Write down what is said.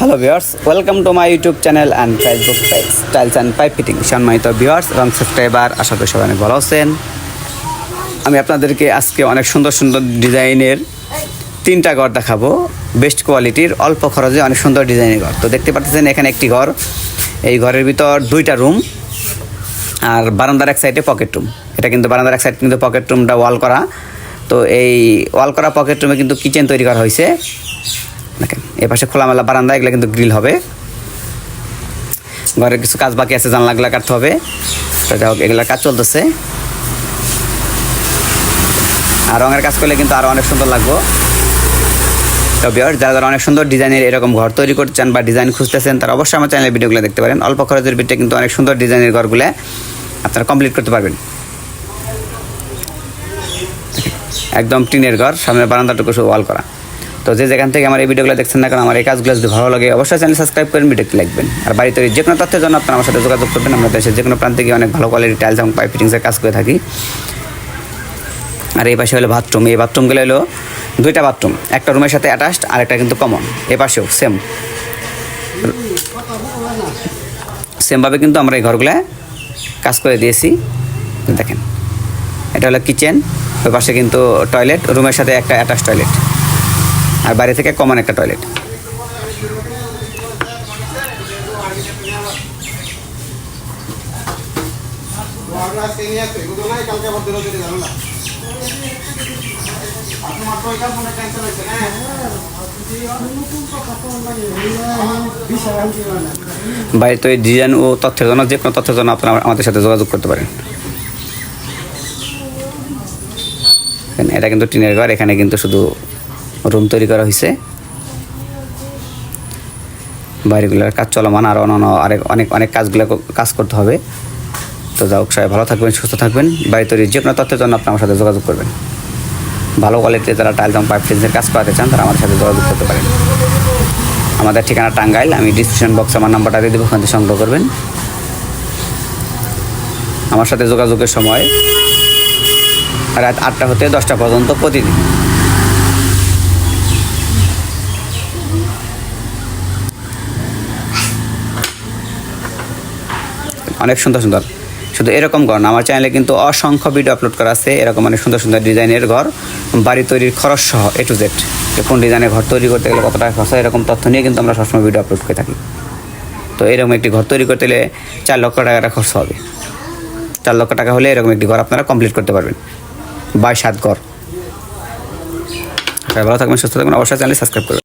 Hello viewers welcome to my YouTube channel and Facebook page tiles and pipe fitting সম্মানিত viewers এবং subscriber আশা করি সবাই ভালো আছেন। আমি আপনাদেরকে আজকে অনেক সুন্দর সুন্দর ডিজাইনের তিনটা ঘর দেখাবো। বেস্ট কোয়ালিটির অল্প খরচে অনেক সুন্দর ডিজাইনের ঘর। তো দেখতে পাচ্ছেন এখানে একটি ঘর। এই ঘরের ভিতর দুইটা রুম আর বারান্দার এক সাইডে পকেট রুম এটা কিন্তু বারান্দার এক সাইড কিন্তু পকেট রুমটা ওয়াল করা। তো এই ওয়াল করা পকেট রুমে কিন্তু কিচেন তৈরি করা হয়েছে। দেখেন এ পাশে খোলামেলা বারান্দা এগুলো কিন্তু গ্রিল হবে। ঘরের কিছু কাজ বাকি আছে জানলাগুলা কাটতে হবে। যাই হোক, এগুলোর কাজ চলতেছে। আর রঙের কাজ করলে কিন্তু আরও অনেক সুন্দর লাগবে। তো বিয়ার যারা যারা অনেক সুন্দর ডিজাইনের এরকম ঘর তৈরি করতে চান বা ডিজাইন খুঁজতেছেন, তারা অবশ্যই আমার চ্যানেলের ভিডিওগুলো দেখতে পারেন। অল্প খরচের ভিতরে কিন্তু অনেক সুন্দর ডিজাইনের ঘরগুলো আপনারা কমপ্লিট করতে পারবেন। একদম টিনের ঘর সামনে বারান্দাটুকু ওয়াল করা। তো যে যেখান থেকে আমার এই ভিডিওগুলো দেখছেন না কারণ আমার এই কাজগুলো যদি ভালো লাগে, অবশ্যই চ্যানেল সাবস্ক্রাইব করেন ভিডিওটি লাগবেন আর বাড়িতে যে কোনো তথ্যের জন্য আপনারা আমার সাথে যোগাযোগ করবেন। আমরা দেশের যে কোনো প্রান্তে গিয়ে অনেক ভালো কোয়ালিটি টাইলস এবং পাইপ ফিটিংসের কাজ করে থাকি। আর এই পাশে হলো বাথরুম এই বাথরুমগুলো হলো দুইটা বাথরুম একটা রুমের সাথে অ্যাটাচড আর একটা কিন্তু কমন এ পাশেও সেম সেমভাবে কিন্তু আমরা এই ঘরগুলো কাজ করে দিয়েছি। দেখেন। এটা হলো কিচেন ওই পাশে কিন্তু টয়লেট রুমের সাথে একটা অ্যাটাচ টয়লেট আর বাইরে থেকে কমন একটা টয়লেট। বাইরে তো এই ডিজাইন ও তথ্যের জন্য যে কোনো তথ্যের জন্য আপনারা আমাদের সাথে যোগাযোগ করতে পারেন। এটা কিন্তু টিনের ঘর এখানে কিন্তু শুধু রুম তৈরি করা হয়েছে বাড়িগুলোর কাজ চলমান, আর অন্যান্য আরেক অনেক অনেক কাজগুলো কাজ করতে হবে। তো যাই হোক, সবাই ভালো থাকবেন, সুস্থ থাকবেন। বাড়ি তৈরি যে কোনো তথ্যের জন্য আপনি আমার সাথে যোগাযোগ করবেন। ভালো কোয়ালিটিতে যারা টাইল এবং পাইপ ফিটিংসের কাজ করাতে চান, তারা আমার সাথে যোগাযোগ করতে পারেন। আমাদের ঠিকানা টাঙ্গাইল, আমি ডিসক্রিপশন বক্সে আমার নাম্বারটা দিয়ে দেবো, ওখান থেকে সংগ্রহ করবেন। আমার সাথে যোগাযোগের সময় রাত আটটা হতে দশটা পর্যন্ত প্রতিদিন। অনেক সুন্দর সুন্দর। শুধু এরকম ঘর না, আমার চ্যানেলে কিন্তু অসংখ্য ভিডিও আপলোড করা আছে। এরকম অনেক সুন্দর সুন্দর ডিজাইনের ঘর, বাড়ি তৈরির খরচ সহ এ টু জেড যে কোন ডিজাইনের ঘর তৈরি করতে গেলে কত টাকা খরচ হয়, এরকম তথ্য নিয়ে কিন্তু আমরা সবসময় ভিডিও আপলোড করে থাকি। তো এরকম একটি ঘর তৈরি করতে গেলে চার লক্ষ টাকাটা খরচ হবে। চার লক্ষ টাকা হলে এরকম একটি ঘর আপনারা কমপ্লিট করতে পারবেন। বাই সাত ঘর। ভালো থাকবেন, সুস্থ থাকবেন, অবশ্যই চ্যানেল সাবস্ক্রাইব করবেন।